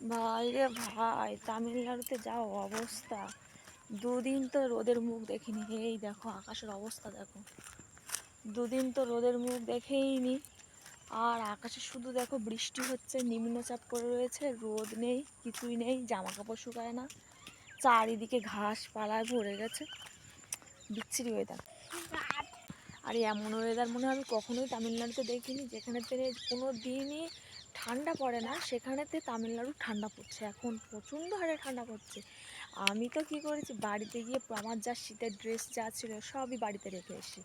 ভাই রে ভাই, তামিলনাড়ুতে যা অবস্থা। দুদিন তো রোদের মুখ দেখিনি। এই দেখো, আকাশের অবস্থা দেখো। দুদিন তো রোদের মুখ দেখেই নি আর আকাশে শুধু দেখো বৃষ্টি হচ্ছে, নিম্নচাপ করে রয়েছে, রোদ নেই, কিছুই নেই জামা কাপড় শুকায় না। চারিদিকে ঘাস পালায় ভরে গেছে। বিচ্ছিরি ওয়েদার আর এমন ওয়েদার মনে হয় আমি কখনোই তামিলনাড়ুতে দেখিনি, যেখানে কোনো দিনই ঠান্ডা পড়ে না, সেখানেতে তামিলনাড়ু ঠান্ডা পড়ছে। এখন প্রচণ্ড হারে ঠান্ডা পড়ছে। আমি তো কী করেছি, বাড়িতে গিয়ে আমার যা শীতের ড্রেস যা ছিল, সবই বাড়িতে রেখে এসেছি।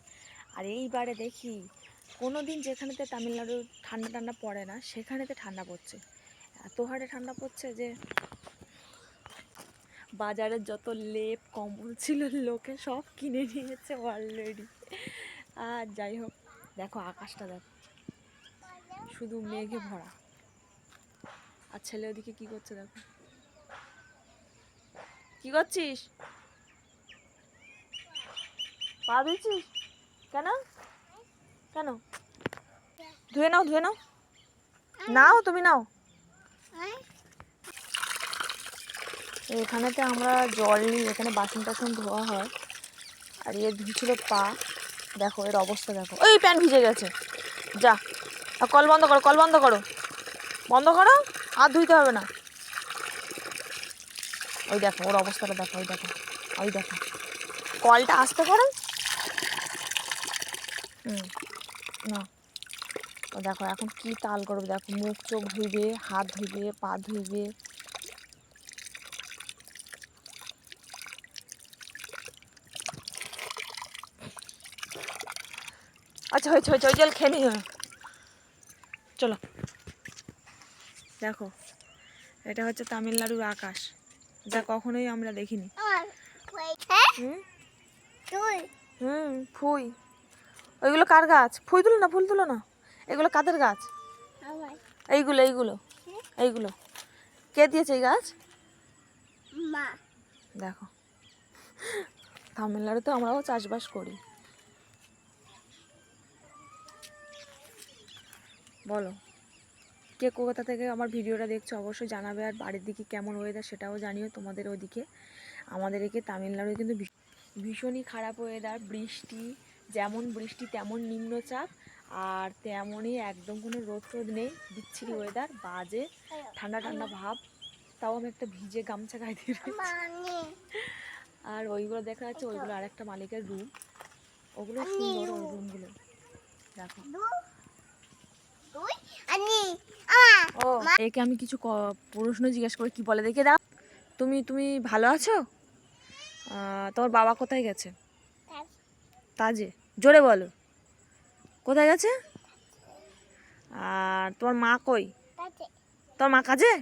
আর এইবারে দেখি কোনো দিন যেখানেতে তামিলনাড়ু ঠান্ডা ঠান্ডা পড়ে না, সেখানেতে ঠান্ডা পড়ছে। এত হারে ঠান্ডা পড়ছে যে, বাজারের যত লেপ, কম্বল ছিল, লোকে সব কিনে নিয়েছে অলরেডি আর যাই হোক, দেখো আকাশটা দেখো। শুধু মেঘে ভরা। আর ছেলে ওদিকে কি করছে দেখো। কি করছিস? পা ধুইছিস? কেন? কেন? ধুয়ে নাও ধুয়ে নাও। নাও, তুমি নাও। এখানেতে আমরা জল নিই, এখানে বাসন টাসন ধোয়া হয়। আর এ ধুছিল পা। দেখো, এর অবস্থা দেখো। ওই প্যান্ট ভিজে গেছে। যা কল বন্ধ করো, কল বন্ধ করো। বন্ধ করো? আর ধুইতে হবে না। ওই দেখো, ওর অবস্থাটা দেখো, ওই দেখো ওই দেখো। কলটা আসতে পারে? হুম, না। ও দেখো, এখন কি তাল করবে, দেখো, মুখ, চোখ ধুইবে, হাত ধুইবে, পা ধুইবে। আচ্ছা হয়েছে হয়েছে, ওই জল খেয়ে নি চলো। দেখো, এটা হচ্ছে তামিলনাড়ুর আকাশ, যা কখনোই আমরা দেখিনি। হুম? ফুই। ওইগুলো কার গাছ? ফুই তুলো না, ফুল তুলো না। এগুলো কাদের গাছ? এইগুলো এইগুলো এইগুলো। কে দিয়েছে এই গাছ? দেখো। তামিলনাড়ুতে আমরাও চাষবাস করি। বলো। কে কোথা থেকে আমার ভিডিওটা দেখছ অবশ্যই জানাবে আর বাড়ির দিকে কেমন ওয়েদার সেটাও জানিও তোমাদের ওদিকে আমাদের একে তামিলনাড়ু কিন্তু ভীষ- ভীষণই খারাপ ওয়েদার বৃষ্টি, যেমন বৃষ্টি তেমন নিম্নচাপ আর তেমনই একদম কোনো রোদ টোদ নেই, বিচ্ছিরি ওয়েদার বাজে, ঠান্ডা ঠান্ডা ভাব, তাও আমি একটা ভিজে গামছা গায়ে দিয়ে আর ওইগুলো দেখা যাচ্ছে, ওইগুলো আরেকটা মালিকের রুম ওগুলো সুন্দর ওই রুমগুলো দেখো। ও একে আমি কিছু প্রশ্ন জিজ্ঞেস করি কি বলে? দেখে দাও। তুমি তুমি ভালো আছো? তোমার বাবা কোথায় গেছে? কাজে জোরে বলো। কোথায় গেছে? আর তোমার মা কই? তোমার মা কাজে?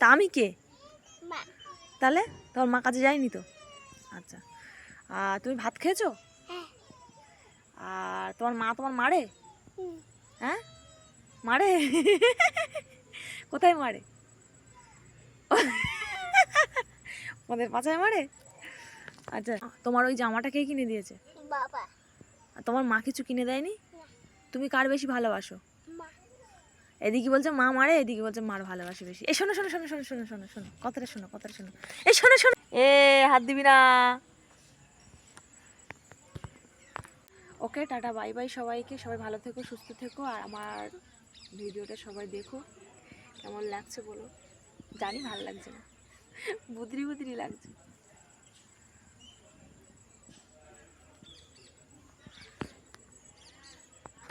তা আমি কে? তাহলে? তোমার মা কাজে যায়নি তো? আচ্ছা। আর তুমি ভাত খেয়েছো? আর তোমার মা তোমার মারে? হ্যাঁ? মারে? কোথায় মারে? ওদের পাছায় মারে? আচ্ছা তোমার ওই জামাটা কে কিনে দিয়েছে? বাবা। তোমার মা কিছু কিনে দেয়নি? তুমি কার বেশি ভালোবাসো? মা। এদিকে বলছে মা মারে এদিকে বলছে মার ভালোবাসে বেশি। এ শোনো শোনো শোনো শোনো শোনো শোনো শোনো কথাটা শোনো কথাটা শোনো। এ শোনো শোনো। এ হাত দিবি না। ওকে টাটা বাই বাই সবাইকে। সবাই ভালো থেকো সুস্থ থেকো। আর আমার ভিডিওটা সবাই দেখো। কেমন লাগছে বলো? জানি ভালো লাগছে না। বুদরি বুদরি লাগছে।